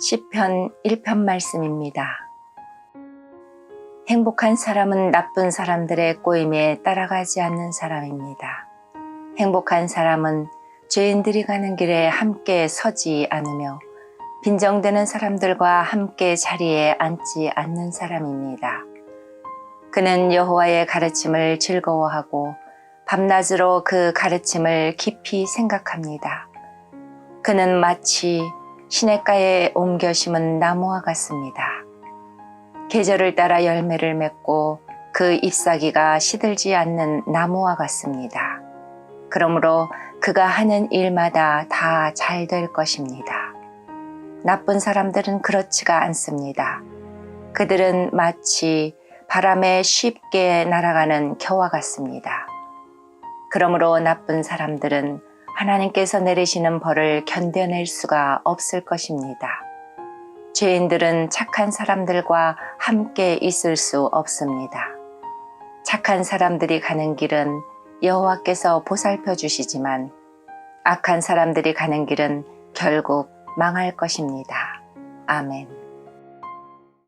시편 1편 말씀입니다. 행복한 사람은 나쁜 사람들의 꼬임에 따라가지 않는 사람입니다. 행복한 사람은 죄인들이 가는 길에 함께 서지 않으며 빈정되는 사람들과 함께 자리에 앉지 않는 사람입니다. 그는 여호와의 가르침을 즐거워하고 밤낮으로 그 가르침을 깊이 생각합니다. 그는 마치 시냇가에 옮겨 심은 나무와 같습니다. 계절을 따라 열매를 맺고 그 잎사귀가 시들지 않는 나무와 같습니다. 그러므로 그가 하는 일마다 다 잘 될 것입니다. 나쁜 사람들은 그렇지가 않습니다. 그들은 마치 바람에 쉽게 날아가는 겨와 같습니다. 그러므로 나쁜 사람들은 하나님께서 내리시는 벌을 견뎌낼 수가 없을 것입니다. 죄인들은 착한 사람들과 함께 있을 수 없습니다. 착한 사람들이 가는 길은 여호와께서 보살펴 주시지만 악한 사람들이 가는 길은 결국 망할 것입니다. 아멘.